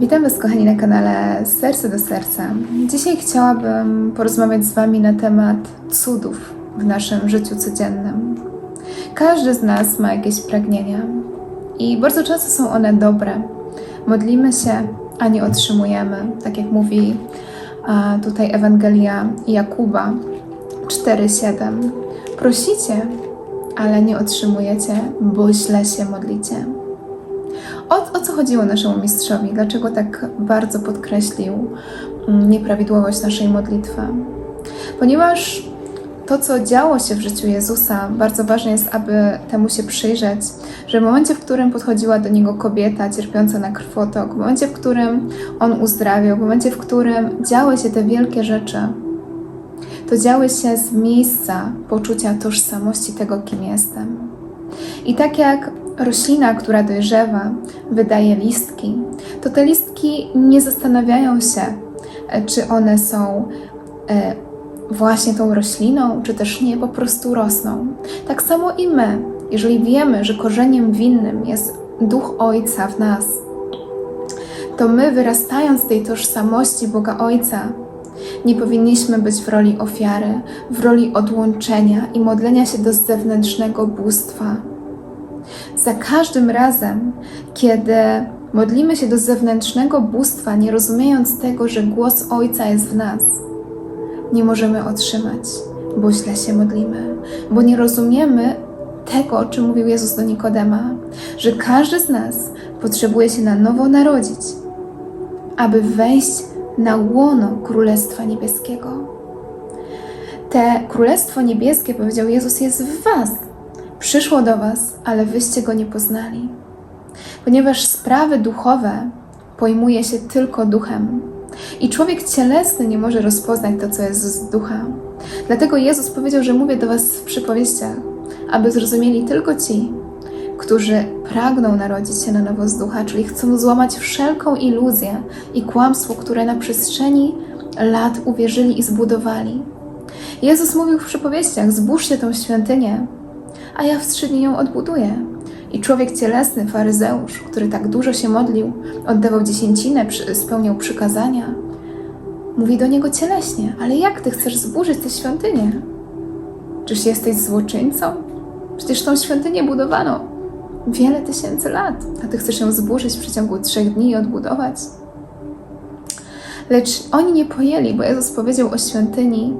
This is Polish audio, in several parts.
Witam Was, kochani, na kanale z Serca do Serca. Dzisiaj chciałabym porozmawiać z Wami na temat cudów w naszym życiu codziennym. Każdy z nas ma jakieś pragnienia i bardzo często są one dobre. Modlimy się, a nie otrzymujemy, tak jak mówi tutaj Ewangelia Jakuba 4:7. Prosicie, ale nie otrzymujecie, bo źle się modlicie. O, o co chodziło naszemu mistrzowi? Dlaczego tak bardzo podkreślił mm, nieprawidłowość naszej modlitwy? Ponieważ to, co działo się w życiu Jezusa, bardzo ważne jest, aby temu się przyjrzeć, że w momencie, w którym podchodziła do niego kobieta cierpiąca na krwotok, w momencie, w którym on uzdrawiał, w momencie, w którym działy się te wielkie rzeczy, to działy się z miejsca poczucia tożsamości tego, kim jestem. I tak jak roślina, która dojrzewa, wydaje listki, to te listki nie zastanawiają się, e, czy one są e, właśnie tą rośliną, czy też nie, po prostu rosną. Tak samo i my, jeżeli wiemy, że korzeniem winnym jest duch Ojca w nas, to my, wyrastając z tej tożsamości Boga Ojca, nie powinniśmy być w roli ofiary, w roli odłączenia i modlenia się do zewnętrznego bóstwa. Za każdym razem, kiedy modlimy się do zewnętrznego bóstwa, nie rozumiejąc tego, że głos Ojca jest w nas, nie możemy otrzymać, bo źle się modlimy, bo nie rozumiemy tego, o czym mówił Jezus do Nikodema, że każdy z nas potrzebuje się na nowo narodzić, aby wejść na łono Królestwa Niebieskiego. Te Królestwo Niebieskie, powiedział Jezus, jest w Was. Przyszło do Was, ale wyście go nie poznali. Ponieważ sprawy duchowe pojmuje się tylko duchem. I człowiek cielesny nie może rozpoznać to, co jest z ducha. Dlatego Jezus powiedział, że mówię do Was w przypowieściach, aby zrozumieli tylko ci, którzy pragną narodzić się na nowo z ducha, czyli chcą złamać wszelką iluzję i kłamstwo, które na przestrzeni lat uwierzyli i zbudowali. Jezus mówił w przypowieściach: Zbóżcie tą świątynię, a ja w trzy dni ją odbuduję. I człowiek cielesny, faryzeusz, który tak dużo się modlił, oddawał dziesięcinę, spełniał przykazania, mówi do niego cieleśnie: Ale jak ty chcesz zburzyć tę świątynię? Czyż jesteś złoczyńcą? Przecież tą świątynię budowano wiele tysięcy lat, a ty chcesz ją zburzyć w przeciągu trzech dni i odbudować? Lecz oni nie pojęli, bo Jezus powiedział o świątyni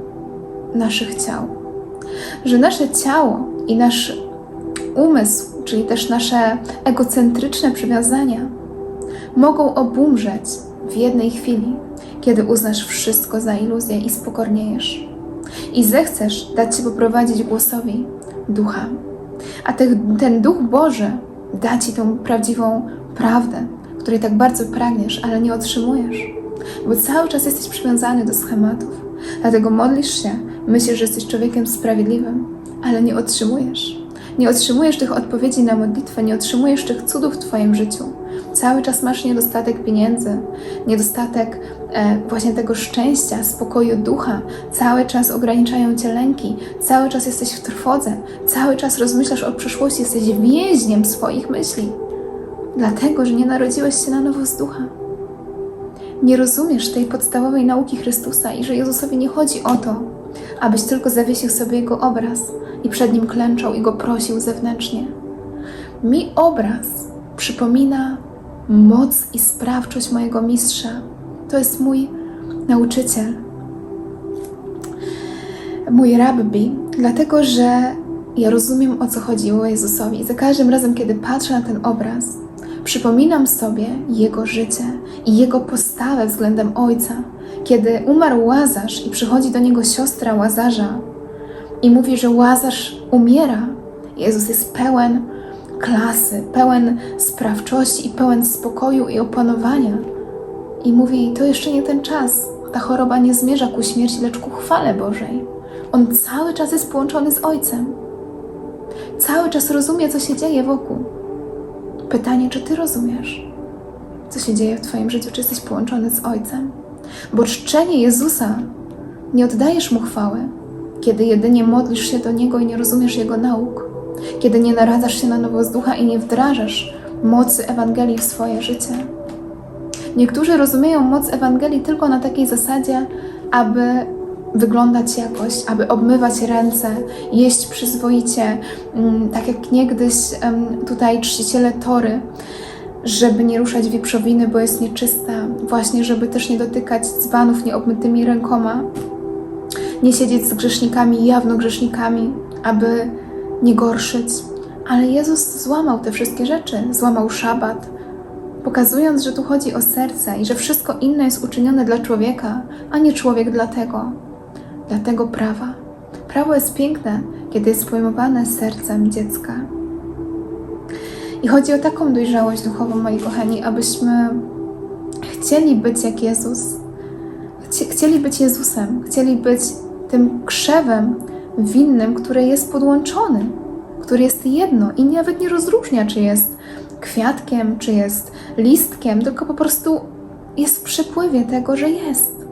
naszych ciał. Że nasze ciało i nasz umysł, czyli też nasze egocentryczne przywiązania, mogą obumrzeć w jednej chwili, kiedy uznasz wszystko za iluzję i spokorniejesz. I zechcesz dać się poprowadzić głosowi ducha. A ten, ten duch Boży da ci tą prawdziwą prawdę, której tak bardzo pragniesz, ale nie otrzymujesz, bo cały czas jesteś przywiązany do schematów. Dlatego modlisz się, myślisz, że jesteś człowiekiem sprawiedliwym, ale nie otrzymujesz. Nie otrzymujesz tych odpowiedzi na modlitwę, nie otrzymujesz tych cudów w Twoim życiu. Cały czas masz niedostatek pieniędzy, niedostatek e, właśnie tego szczęścia, spokoju ducha. Cały czas ograniczają cię lęki, cały czas jesteś w trwodze, cały czas rozmyślasz o przyszłości, jesteś więźniem swoich myśli. Dlatego, że nie narodziłeś się na nowo z ducha. Nie rozumiesz tej podstawowej nauki Chrystusa i że Jezusowi nie chodzi o to, abyś tylko zawiesił sobie Jego obraz i przed Nim klęczał i Go prosił zewnętrznie. Mi obraz przypomina moc i sprawczość mojego mistrza. To jest mój nauczyciel, mój rabbi, dlatego że ja rozumiem o co chodziło Jezusowi. I za każdym razem, kiedy patrzę na ten obraz, przypominam sobie Jego życie i Jego postawę względem Ojca. Kiedy umarł Łazarz i przychodzi do niego siostra Łazarza i mówi, że Łazarz umiera, Jezus jest pełen klasy, pełen sprawczości i pełen spokoju i opanowania. I mówi: To jeszcze nie ten czas. Ta choroba nie zmierza ku śmierci, lecz ku chwale Bożej. On cały czas jest połączony z Ojcem. Cały czas rozumie, co się dzieje wokół. Pytanie, czy Ty rozumiesz, co się dzieje w Twoim życiu? Czy jesteś połączony z Ojcem? Bo czczenie Jezusa nie oddajesz Mu chwały, kiedy jedynie modlisz się do Niego i nie rozumiesz Jego nauk kiedy nie naradzasz się na nowo z ducha i nie wdrażasz mocy Ewangelii w swoje życie. Niektórzy rozumieją moc Ewangelii tylko na takiej zasadzie, aby wyglądać jakoś, aby obmywać ręce, jeść przyzwoicie, mm, tak jak niegdyś tutaj czciciele Tory, żeby nie ruszać wieprzowiny, bo jest nieczysta, właśnie żeby też nie dotykać dzbanów nieobmytymi rękoma, nie siedzieć z grzesznikami, jawno grzesznikami, aby nie gorszyć. Ale Jezus złamał te wszystkie rzeczy, złamał szabat, pokazując, że tu chodzi o serce i że wszystko inne jest uczynione dla człowieka, a nie człowiek dla tego, dla tego prawa. Prawo jest piękne, kiedy jest pojmowane sercem dziecka. I chodzi o taką dojrzałość duchową, moi kochani, abyśmy chcieli być jak Jezus, Chci- chcieli być Jezusem, chcieli być tym krzewem winnym, który jest podłączony, który jest jedno i nawet nie rozróżnia, czy jest kwiatkiem, czy jest listkiem, tylko po prostu jest w przepływie tego, że jest.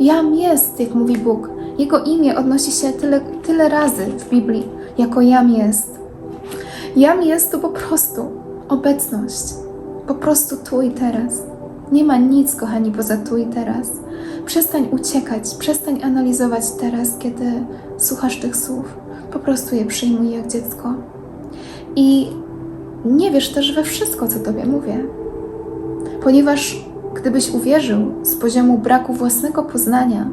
Jam jest, jak mówi Bóg. Jego imię odnosi się tyle, tyle razy w Biblii, jako Jam jest. Jam jest to po prostu obecność. Po prostu tu i teraz. Nie ma nic, kochani, poza tu i teraz. Przestań uciekać, przestań analizować teraz, kiedy słuchasz tych słów. Po prostu je przyjmuj jak dziecko. I nie wierz też we wszystko, co Tobie mówię. Ponieważ gdybyś uwierzył z poziomu braku własnego poznania,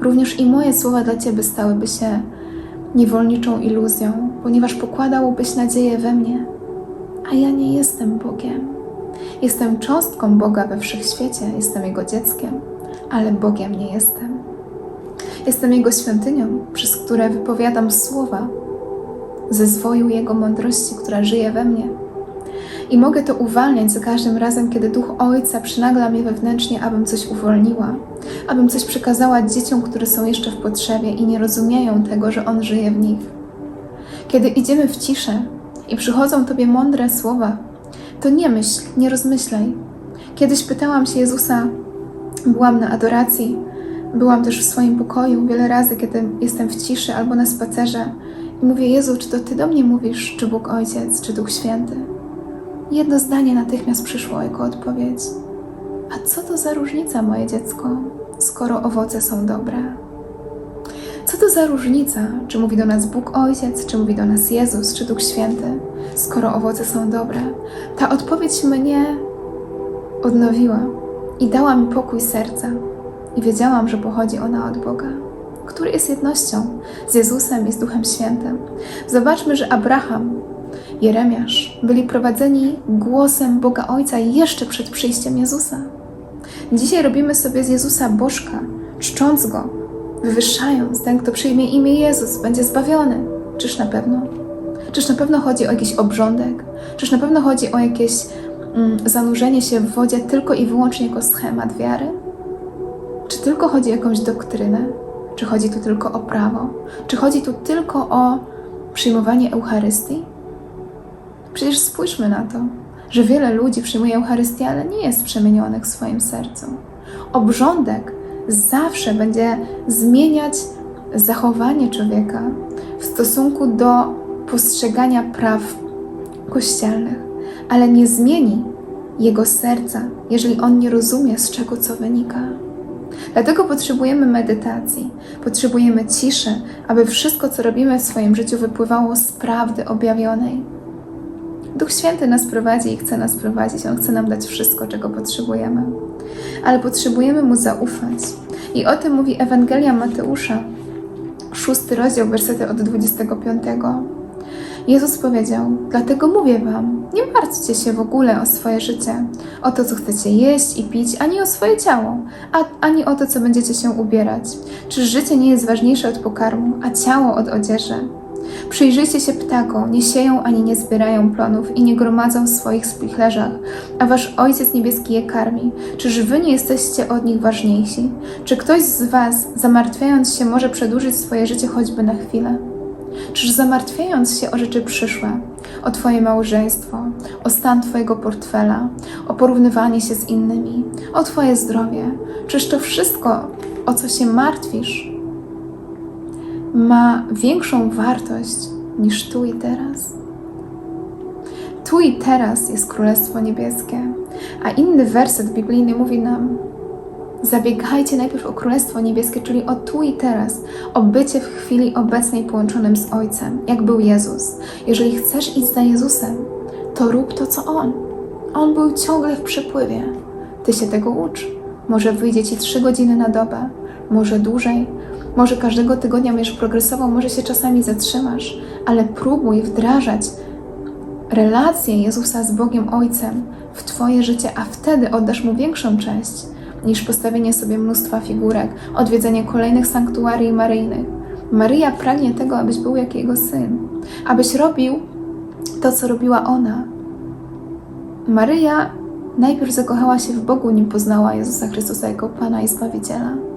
również i moje słowa dla Ciebie stałyby się niewolniczą iluzją, ponieważ pokładałbyś nadzieję we mnie, a ja nie jestem Bogiem. Jestem cząstką Boga we wszechświecie, jestem Jego dzieckiem, ale Bogiem nie jestem. Jestem Jego świątynią, przez które wypowiadam słowa ze zwoju Jego mądrości, która żyje we mnie. I mogę to uwalniać za każdym razem, kiedy Duch Ojca przynagla mnie wewnętrznie, abym coś uwolniła, abym coś przekazała dzieciom, które są jeszcze w potrzebie i nie rozumieją tego, że On żyje w nich. Kiedy idziemy w ciszę i przychodzą Tobie mądre słowa, to nie myśl, nie rozmyślaj. Kiedyś pytałam się Jezusa, byłam na adoracji, byłam też w swoim pokoju wiele razy, kiedy jestem w ciszy albo na spacerze i mówię: Jezu, czy to Ty do mnie mówisz, czy Bóg Ojciec, czy Duch Święty? Jedno zdanie natychmiast przyszło jako odpowiedź. A co to za różnica, moje dziecko, skoro owoce są dobre? To za różnica, czy mówi do nas Bóg Ojciec, czy mówi do nas Jezus, czy Duch Święty, skoro owoce są dobre? Ta odpowiedź mnie odnowiła i dała mi pokój serca. I wiedziałam, że pochodzi ona od Boga, który jest jednością z Jezusem i z Duchem Świętym. Zobaczmy, że Abraham, Jeremiasz byli prowadzeni głosem Boga Ojca jeszcze przed przyjściem Jezusa. Dzisiaj robimy sobie z Jezusa bożka, czcząc go, wywyższając. Ten, kto przyjmie imię Jezus, będzie zbawiony. Czyż na pewno? Czyż na pewno chodzi o jakiś obrządek? Czyż na pewno chodzi o jakieś mm, zanurzenie się w wodzie tylko i wyłącznie jako schemat wiary? Czy tylko chodzi o jakąś doktrynę? Czy chodzi tu tylko o prawo? Czy chodzi tu tylko o przyjmowanie Eucharystii? Przecież spójrzmy na to, że wiele ludzi przyjmuje Eucharystię, ale nie jest przemienionych w swoim sercu. Obrządek zawsze będzie zmieniać zachowanie człowieka w stosunku do postrzegania praw kościelnych, ale nie zmieni jego serca, jeżeli on nie rozumie, z czego co wynika. Dlatego potrzebujemy medytacji, potrzebujemy ciszy, aby wszystko, co robimy w swoim życiu, wypływało z prawdy objawionej. Duch Święty nas prowadzi i chce nas prowadzić. On chce nam dać wszystko, czego potrzebujemy. Ale potrzebujemy Mu zaufać. I o tym mówi Ewangelia Mateusza, szósty rozdział, wersety od 25. Jezus powiedział: Dlatego mówię Wam, nie martwcie się w ogóle o swoje życie, o to, co chcecie jeść i pić, ani o swoje ciało, a, ani o to, co będziecie się ubierać. Czy życie nie jest ważniejsze od pokarmu, a ciało od odzieży? Przyjrzyjcie się ptakom, nie sieją ani nie zbierają plonów i nie gromadzą w swoich spichlerzach, a wasz Ojciec Niebieski je karmi. Czyż wy nie jesteście od nich ważniejsi? Czy ktoś z was, zamartwiając się, może przedłużyć swoje życie choćby na chwilę? Czyż zamartwiając się o rzeczy przyszłe, o Twoje małżeństwo, o stan Twojego portfela, o porównywanie się z innymi, o Twoje zdrowie, czyż to wszystko, o co się martwisz, ma większą wartość niż tu i teraz? Tu i teraz jest Królestwo Niebieskie. A inny werset biblijny mówi nam: Zabiegajcie najpierw o Królestwo Niebieskie, czyli o tu i teraz, o bycie w chwili obecnej połączonym z Ojcem, jak był Jezus. Jeżeli chcesz iść za Jezusem, to rób to, co On. On był ciągle w przepływie. Ty się tego ucz. Może wyjdzie ci trzy godziny na dobę, może dłużej, może każdego tygodnia będziesz progresował, może się czasami zatrzymasz, ale próbuj wdrażać relację Jezusa z Bogiem Ojcem w Twoje życie, a wtedy oddasz Mu większą część niż postawienie sobie mnóstwa figurek, odwiedzenie kolejnych sanktuarii maryjnych. Maryja pragnie tego, abyś był jak Jego Syn, abyś robił to, co robiła ona. Maryja najpierw zakochała się w Bogu, nim poznała Jezusa Chrystusa jako Pana i Zbawiciela.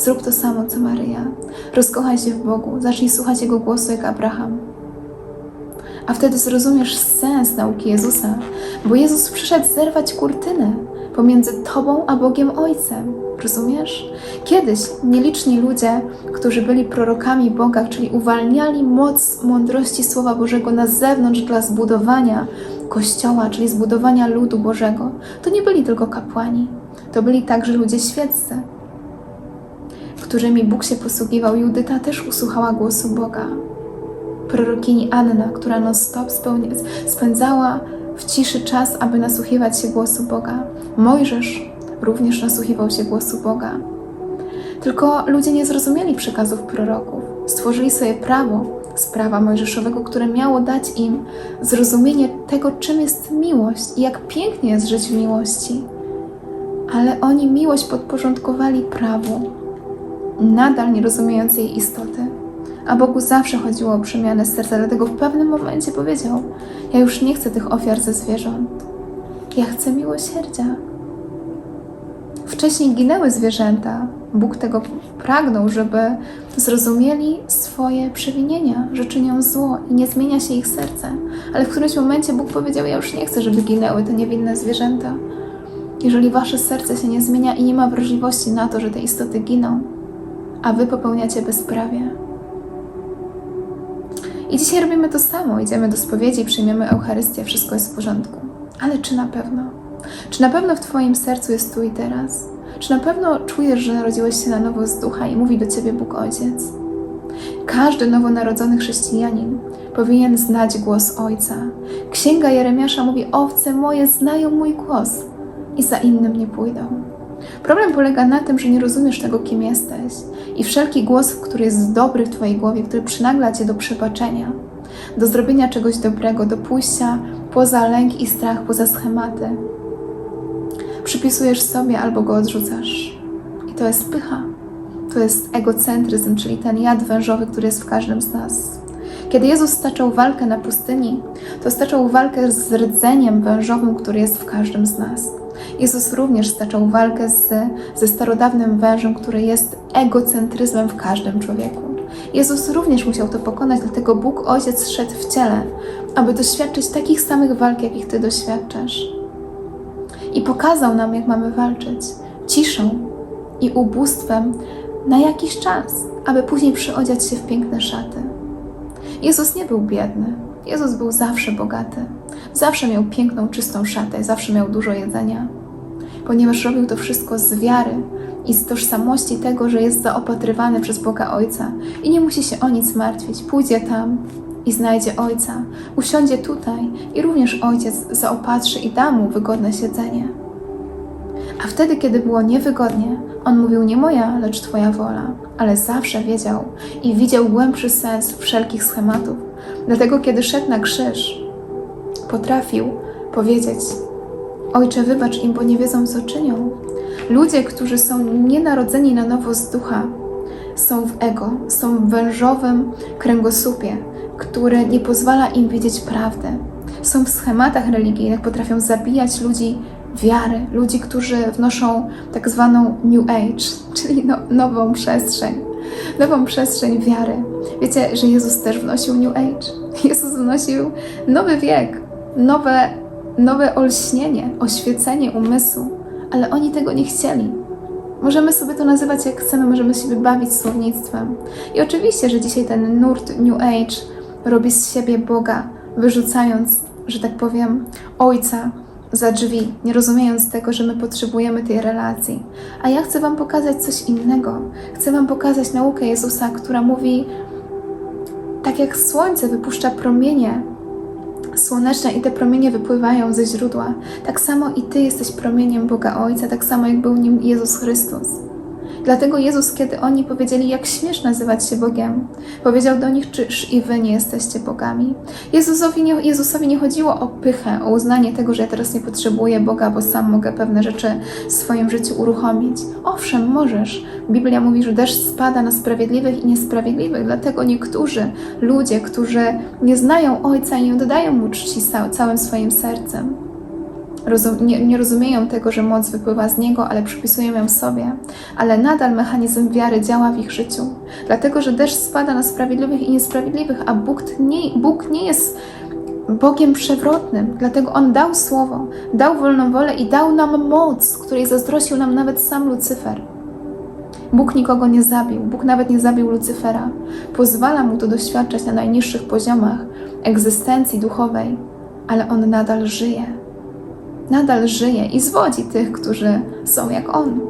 Zrób to samo, co Maryja. Rozkochaj się w Bogu, zacznij słuchać Jego głosu jak Abraham. A wtedy zrozumiesz sens nauki Jezusa, bo Jezus przyszedł zerwać kurtynę pomiędzy Tobą a Bogiem Ojcem. Rozumiesz? Kiedyś nieliczni ludzie, którzy byli prorokami Boga, czyli uwalniali moc mądrości Słowa Bożego na zewnątrz dla zbudowania Kościoła, czyli zbudowania ludu Bożego, to nie byli tylko kapłani, to byli także ludzie świeccy, którymi Bóg się posługiwał. Judyta też usłuchała głosu Boga. Prorokini Anna, która non-stop spędzała w ciszy czas, aby nasłuchiwać się głosu Boga. Mojżesz również nasłuchiwał się głosu Boga. Tylko ludzie nie zrozumieli przekazów proroków. Stworzyli sobie prawo z prawa mojżeszowego, które miało dać im zrozumienie tego, czym jest miłość i jak pięknie jest żyć w miłości. Ale oni miłość podporządkowali prawu, nadal nie rozumiejąc jej istoty. A Bogu zawsze chodziło o przemianę serca, dlatego w pewnym momencie powiedział: Ja już nie chcę tych ofiar ze zwierząt. Ja chcę miłosierdzia. Wcześniej ginęły zwierzęta. Bóg tego pragnął, żeby zrozumieli swoje przewinienia, że czynią zło i nie zmienia się ich serce. Ale w którymś momencie Bóg powiedział: Ja już nie chcę, żeby ginęły te niewinne zwierzęta. Jeżeli wasze serce się nie zmienia i nie ma wrażliwości na to, że te istoty giną, a wy popełniacie bezprawie, i dzisiaj robimy to samo. Idziemy do spowiedzi, przyjmiemy Eucharystię, wszystko jest w porządku. Ale czy na pewno? Czy na pewno w Twoim sercu jest tu i teraz? Czy na pewno czujesz, że narodziłeś się na nowo z ducha i mówi do Ciebie Bóg Ojciec? Każdy nowonarodzony chrześcijanin powinien znać głos Ojca. Księga Jeremiasza mówi: Owce moje znają mój głos i za innym nie pójdą. Problem polega na tym, że nie rozumiesz tego, kim jesteś, i wszelki głos, który jest dobry w Twojej głowie, który przynagla Cię do przebaczenia, do zrobienia czegoś dobrego, do pójścia poza lęk i strach, poza schematy, przypisujesz sobie albo go odrzucasz. I to jest pycha. To jest egocentryzm, czyli ten jad wężowy, który jest w każdym z nas. Kiedy Jezus staczał walkę na pustyni, to staczał walkę z rdzeniem wężowym, który jest w każdym z nas. Jezus również staczał walkę z, ze starodawnym wężem, który jest egocentryzmem w każdym człowieku. Jezus również musiał to pokonać, dlatego Bóg Ojciec szedł w ciele, aby doświadczyć takich samych walk, jakich Ty doświadczasz. I pokazał nam, jak mamy walczyć ciszą i ubóstwem na jakiś czas, aby później przyodziać się w piękne szaty. Jezus nie był biedny. Jezus był zawsze bogaty. Zawsze miał piękną, czystą szatę, zawsze miał dużo jedzenia, ponieważ robił to wszystko z wiary i z tożsamości tego, że jest zaopatrywany przez Boga Ojca i nie musi się o nic martwić. Pójdzie tam i znajdzie Ojca, usiądzie tutaj i również Ojciec zaopatrzy i da mu wygodne siedzenie. A wtedy, kiedy było niewygodnie, on mówił nie moja, lecz Twoja wola, ale zawsze wiedział i widział głębszy sens wszelkich schematów. Dlatego, kiedy szedł na krzyż, potrafił powiedzieć: Ojcze, wybacz im, bo nie wiedzą, co czynią. Ludzie, którzy są nienarodzeni na nowo z ducha, są w ego, są w wężowym kręgosłupie, który nie pozwala im widzieć prawdy. Są w schematach religijnych, potrafią zabijać ludzi wiary, ludzi, którzy wnoszą tak zwaną New Age, czyli no, nową przestrzeń, nową przestrzeń wiary. Wiecie, że Jezus też wnosił New Age. Jezus wnosił nowy wiek, nowe, nowe olśnienie, oświecenie umysłu, ale oni tego nie chcieli. Możemy sobie to nazywać jak chcemy, możemy się bawić słownictwem. I oczywiście, że dzisiaj ten nurt New Age robi z siebie Boga, wyrzucając, że tak powiem, Ojca za drzwi, nie rozumiejąc tego, że my potrzebujemy tej relacji. A ja chcę Wam pokazać coś innego. Chcę Wam pokazać naukę Jezusa, która mówi, tak jak słońce wypuszcza promienie słoneczne i te promienie wypływają ze źródła, tak samo i Ty jesteś promieniem Boga Ojca, tak samo jak był nim Jezus Chrystus. Dlatego Jezus, kiedy oni powiedzieli, jak śmiesz nazywać się Bogiem, powiedział do nich, czyż i wy nie jesteście bogami. Jezusowi nie, Jezusowi nie chodziło o pychę, o uznanie tego, że ja teraz nie potrzebuję Boga, bo sam mogę pewne rzeczy w swoim życiu uruchomić. Owszem, możesz. Biblia mówi, że deszcz spada na sprawiedliwych i niesprawiedliwych, dlatego niektórzy ludzie, którzy nie znają Ojca i nie oddają Mu czci całym swoim sercem, nie, nie rozumieją tego, że moc wypływa z Niego, ale przypisują ją sobie. Ale nadal mechanizm wiary działa w ich życiu. Dlatego, że deszcz spada na sprawiedliwych i niesprawiedliwych, a Bóg nie, Bóg nie jest Bogiem przewrotnym. Dlatego On dał słowo, dał wolną wolę i dał nam moc, której zazdrościł nam nawet sam Lucyfer. Bóg nikogo nie zabił, Bóg nawet nie zabił Lucyfera. Pozwala mu to doświadczać na najniższych poziomach egzystencji duchowej, ale on nadal żyje nadal żyje i zwodzi tych, którzy są jak On.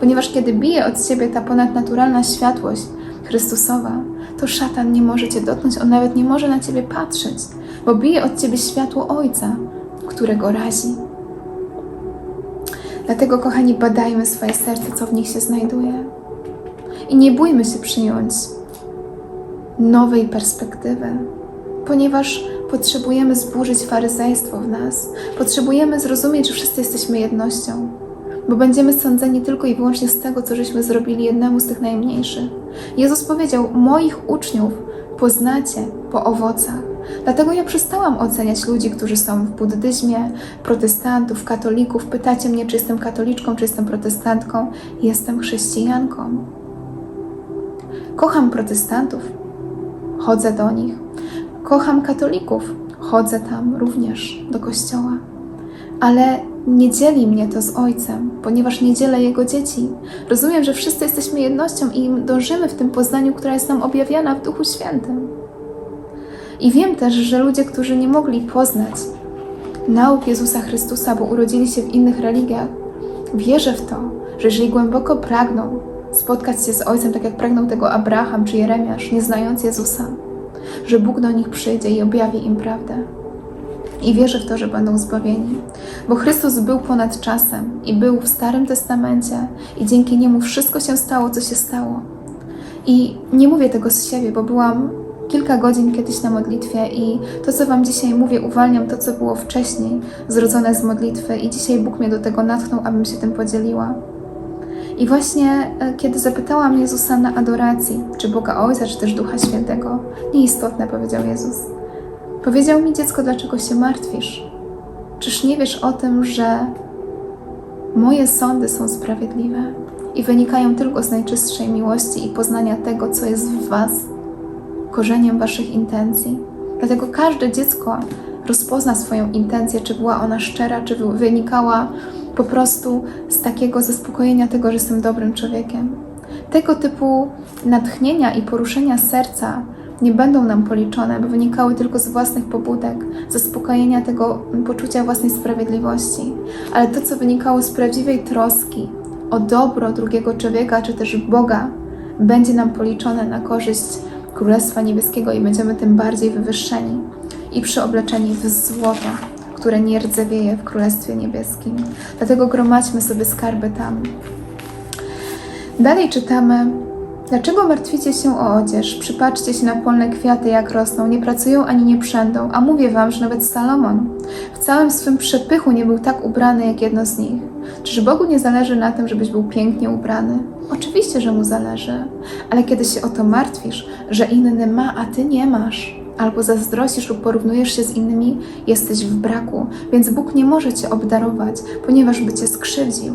Ponieważ kiedy bije od ciebie ta ponadnaturalna światłość Chrystusowa, to szatan nie może cię dotknąć, on nawet nie może na ciebie patrzeć, bo bije od ciebie światło Ojca, którego razi. Dlatego, kochani, badajmy swoje serce, co w nich się znajduje. I nie bójmy się przyjąć nowej perspektywy, ponieważ potrzebujemy zburzyć faryzejstwo w nas. Potrzebujemy zrozumieć, że wszyscy jesteśmy jednością, bo będziemy sądzeni tylko i wyłącznie z tego, co żeśmy zrobili jednemu z tych najmniejszych. Jezus powiedział: Moich uczniów poznacie po owocach. Dlatego ja przestałam oceniać ludzi, którzy są w buddyzmie, protestantów, katolików. Pytacie mnie, czy jestem katoliczką, czy jestem protestantką. Jestem chrześcijanką. Kocham protestantów, chodzę do nich, Kocham katolików, chodzę tam również do kościoła, ale nie dzieli mnie to z Ojcem, ponieważ nie dzielę Jego dzieci. Rozumiem, że wszyscy jesteśmy jednością i dążymy w tym poznaniu, która jest nam objawiana w Duchu Świętym. I wiem też, że ludzie, którzy nie mogli poznać nauk Jezusa Chrystusa, bo urodzili się w innych religiach, wierzę w to, że jeżeli głęboko pragną spotkać się z Ojcem, tak jak pragnął tego Abraham czy Jeremiasz, nie znając Jezusa, że Bóg do nich przyjdzie i objawi im prawdę. I wierzę w to, że będą zbawieni, bo Chrystus był ponad czasem i był w Starym Testamencie, i dzięki niemu wszystko się stało, co się stało. I nie mówię tego z siebie, bo byłam kilka godzin kiedyś na modlitwie i to, co Wam dzisiaj mówię, uwalniam to, co było wcześniej, zrodzone z modlitwy, i dzisiaj Bóg mnie do tego natchnął, abym się tym podzieliła. I właśnie e, kiedy zapytałam Jezusa na adoracji, czy Boga Ojca, czy też Ducha Świętego, nieistotne, powiedział Jezus. Powiedział mi, dziecko, dlaczego się martwisz? Czyż nie wiesz o tym, że moje sądy są sprawiedliwe i wynikają tylko z najczystszej miłości i poznania tego, co jest w Was, korzeniem Waszych intencji? Dlatego każde dziecko rozpozna swoją intencję, czy była ona szczera, czy wynikała po prostu z takiego zaspokojenia tego, że jestem dobrym człowiekiem. Tego typu natchnienia i poruszenia serca nie będą nam policzone, bo wynikały tylko z własnych pobudek, zaspokojenia tego poczucia własnej sprawiedliwości. Ale to, co wynikało z prawdziwej troski o dobro drugiego człowieka, czy też Boga, będzie nam policzone na korzyść Królestwa Niebieskiego i będziemy tym bardziej wywyższeni i przyobleczeni w złoto które nie rdzewieje w Królestwie Niebieskim. Dlatego gromadźmy sobie skarby tam. Dalej czytamy. Dlaczego martwicie się o odzież? Przypatrzcie się na polne kwiaty, jak rosną, nie pracują ani nie przędą, a mówię wam, że nawet Salomon w całym swym przepychu nie był tak ubrany jak jedno z nich. Czyż Bogu nie zależy na tym, żebyś był pięknie ubrany? Oczywiście, że mu zależy, ale kiedy się o to martwisz, że inny ma, a ty nie masz, albo zazdrościsz lub porównujesz się z innymi, jesteś w braku, więc Bóg nie może cię obdarować, ponieważ by cię skrzywdził.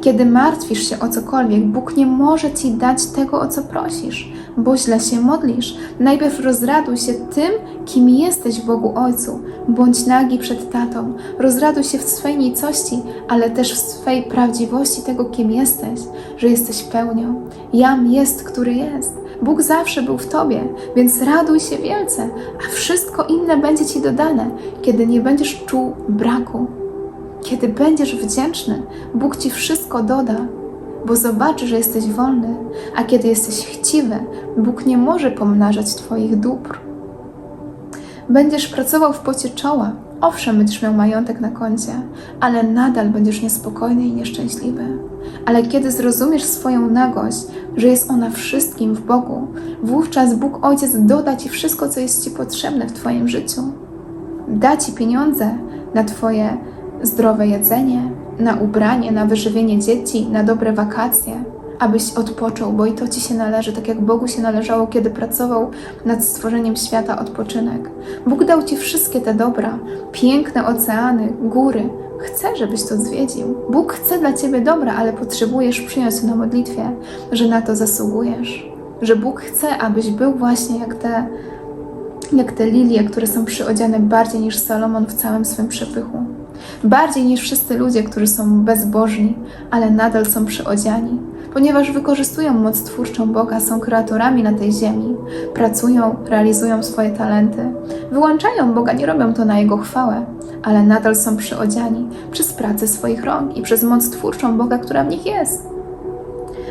Kiedy martwisz się o cokolwiek, Bóg nie może ci dać tego, o co prosisz, bo źle się modlisz. Najpierw rozraduj się tym, kim jesteś Bogu Ojcu. Bądź nagi przed tatą. Rozraduj się w swej nicości, ale też w swej prawdziwości tego, kim jesteś, że jesteś pełnią. Jam jest, który jest. Bóg zawsze był w Tobie, więc raduj się wielce, a wszystko inne będzie Ci dodane, kiedy nie będziesz czuł braku. Kiedy będziesz wdzięczny, Bóg ci wszystko doda, bo zobaczy, że jesteś wolny, a kiedy jesteś chciwy, Bóg nie może pomnażać Twoich dóbr. Będziesz pracował w pocie czoła. Owszem, będziesz miał majątek na koncie, ale nadal będziesz niespokojny i nieszczęśliwy. Ale kiedy zrozumiesz swoją nagość, że jest ona wszystkim w Bogu, wówczas Bóg Ojciec doda Ci wszystko, co jest Ci potrzebne w Twoim życiu. Da Ci pieniądze na Twoje zdrowe jedzenie, na ubranie, na wyżywienie dzieci, na dobre wakacje, abyś odpoczął, bo i to Ci się należy, tak jak Bogu się należało, kiedy pracował nad stworzeniem świata odpoczynek. Bóg dał Ci wszystkie te dobra, piękne oceany, góry. Chce, żebyś to zwiedził. Bóg chce dla Ciebie dobra, ale potrzebujesz przyjąć na modlitwie, że na to zasługujesz. Że Bóg chce, abyś był właśnie jak te, jak te lilie, które są przyodziane bardziej niż Salomon w całym swym przepychu. Bardziej niż wszyscy ludzie, którzy są bezbożni, ale nadal są przyodziani, ponieważ wykorzystują moc twórczą Boga, są kreatorami na tej ziemi, pracują, realizują swoje talenty, wyłączają Boga, nie robią to na Jego chwałę, ale nadal są przyodziani przez pracę swoich rąk i przez moc twórczą Boga, która w nich jest.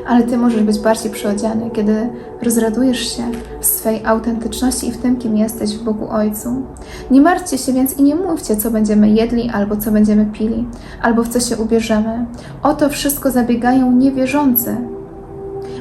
Ale Ty możesz być bardziej przyodziany, kiedy rozradujesz się w swej autentyczności i w tym, kim jesteś w Bogu Ojcu. Nie martwcie się więc i nie mówcie, co będziemy jedli, albo co będziemy pili, albo w co się ubierzemy. O to wszystko zabiegają niewierzący.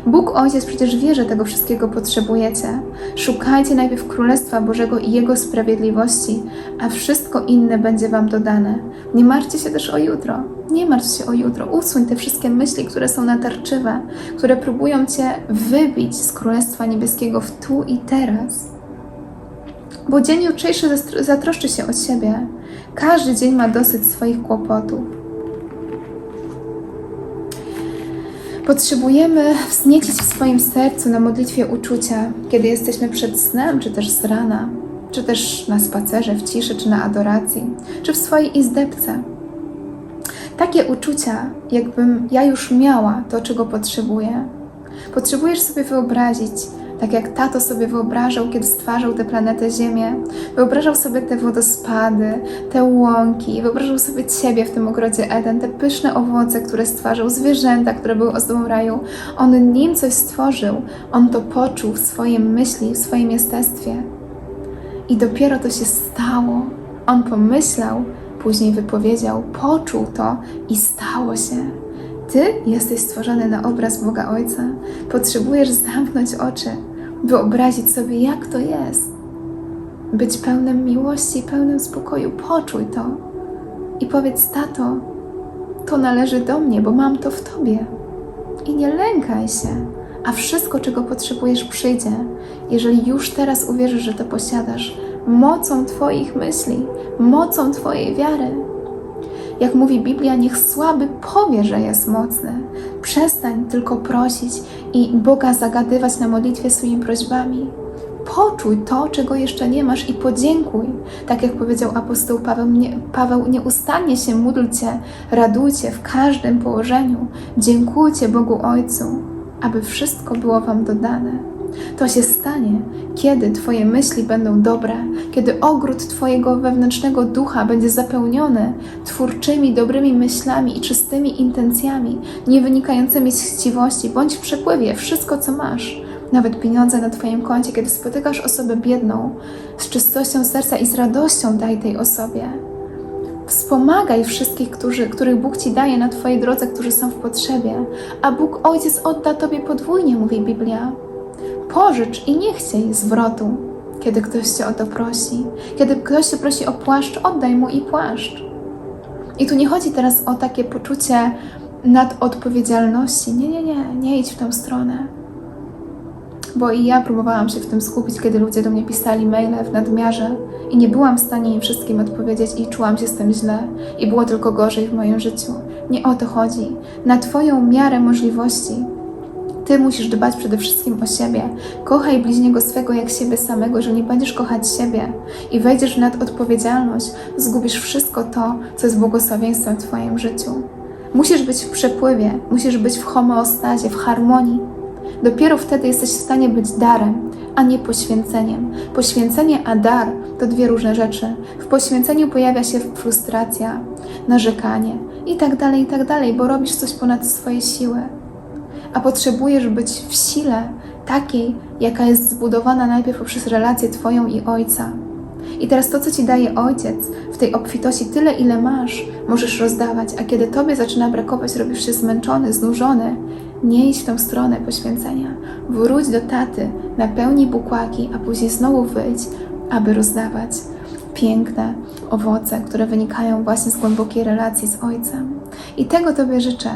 Bóg Ojciec przecież wie, że tego wszystkiego potrzebujecie. Szukajcie najpierw Królestwa Bożego i Jego sprawiedliwości, a wszystko inne będzie Wam dodane. Nie martwcie się też o jutro. Nie martw się o jutro. Usuń te wszystkie myśli, które są natarczywe, które próbują Cię wybić z Królestwa Niebieskiego w tu i teraz. Bo dzień jutrzejszy zatroszczy się o siebie. Każdy dzień ma dosyć swoich kłopotów. Potrzebujemy wzniecić w swoim sercu na modlitwie uczucia, kiedy jesteśmy przed snem, czy też z rana, czy też na spacerze, w ciszy, czy na adoracji, czy w swojej izdebce. Takie uczucia, jakbym ja już miała to, czego potrzebuję. Potrzebujesz sobie wyobrazić, tak jak tato sobie wyobrażał, kiedy stwarzał tę planetę Ziemię. Wyobrażał sobie te wodospady, te łąki, wyobrażał sobie ciebie w tym ogrodzie Eden, te pyszne owoce, które stwarzał, zwierzęta, które były ozdobą raju. On nim coś stworzył, on to poczuł w swoim myśli, w swoim jestestwie. I dopiero to się stało. On pomyślał, później wypowiedział, poczuł to i stało się. Ty jesteś stworzony na obraz Boga Ojca. Potrzebujesz zamknąć oczy, wyobrazić sobie, jak to jest. Być pełnym miłości pełnym spokoju. Poczuj to. I powiedz, tato, to należy do mnie, bo mam to w tobie. I nie lękaj się, a wszystko, czego potrzebujesz, przyjdzie, jeżeli już teraz uwierzysz, że to posiadasz, mocą Twoich myśli, mocą Twojej wiary. Jak mówi Biblia, niech słaby powie, że jest mocny. Przestań tylko prosić i Boga zagadywać na modlitwie swoimi prośbami. Poczuj to, czego jeszcze nie masz i podziękuj. Tak jak powiedział apostoł Paweł, nie, Paweł nieustannie się módlcie, radujcie w każdym położeniu. Dziękujcie Bogu Ojcu, aby wszystko było Wam dodane. To się stanie, kiedy Twoje myśli będą dobre, kiedy ogród Twojego wewnętrznego ducha będzie zapełniony twórczymi, dobrymi myślami i czystymi intencjami, nie wynikającymi z chciwości, bądź przepływie wszystko, co masz. Nawet pieniądze na Twoim koncie, kiedy spotykasz osobę biedną, z czystością serca i z radością daj tej osobie. Wspomagaj wszystkich, którzy, których Bóg Ci daje na Twojej drodze, którzy są w potrzebie, a Bóg Ojciec odda Tobie podwójnie, mówi Biblia. Pożycz i nie chciej zwrotu, kiedy ktoś Cię o to prosi. Kiedy ktoś Cię prosi o płaszcz, oddaj mu i płaszcz. I tu nie chodzi teraz o takie poczucie nadodpowiedzialności. Nie, nie, nie, nie idź w tę stronę. Bo i ja próbowałam się w tym skupić, kiedy ludzie do mnie pisali maile w nadmiarze i nie byłam w stanie im wszystkim odpowiedzieć i czułam się z tym źle i było tylko gorzej w moim życiu. Nie o to chodzi. Na Twoją miarę możliwości ty musisz dbać przede wszystkim o siebie. Kochaj bliźniego swego jak siebie samego. Jeżeli nie będziesz kochać siebie i wejdziesz w nadodpowiedzialność, zgubisz wszystko to, co jest błogosławieństwem w Twoim życiu. Musisz być w przepływie, musisz być w homeostazie, w harmonii. Dopiero wtedy jesteś w stanie być darem, a nie poświęceniem. Poświęcenie a dar to dwie różne rzeczy. W poświęceniu pojawia się frustracja. narzekanie i tak dalej, i tak bo robisz coś ponad swoje siły. A potrzebujesz być w sile takiej, jaka jest zbudowana najpierw poprzez relację Twoją i Ojca. I teraz to, co Ci daje Ojciec, w tej obfitości tyle, ile masz, możesz rozdawać, a kiedy Tobie zaczyna brakować, robisz się zmęczony, znużony, nie idź w tą stronę poświęcenia. Wróć do taty, napełnij bukłaki, a później znowu wyjdź, aby rozdawać piękne owoce, które wynikają właśnie z głębokiej relacji z Ojcem. I tego Tobie życzę.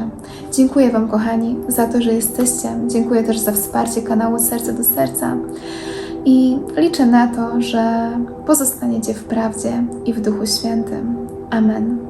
Dziękuję Wam, kochani, za to, że jesteście. Dziękuję też za wsparcie kanału Serce do Serca. I liczę na to, że pozostaniecie w prawdzie i w Duchu Świętym. Amen.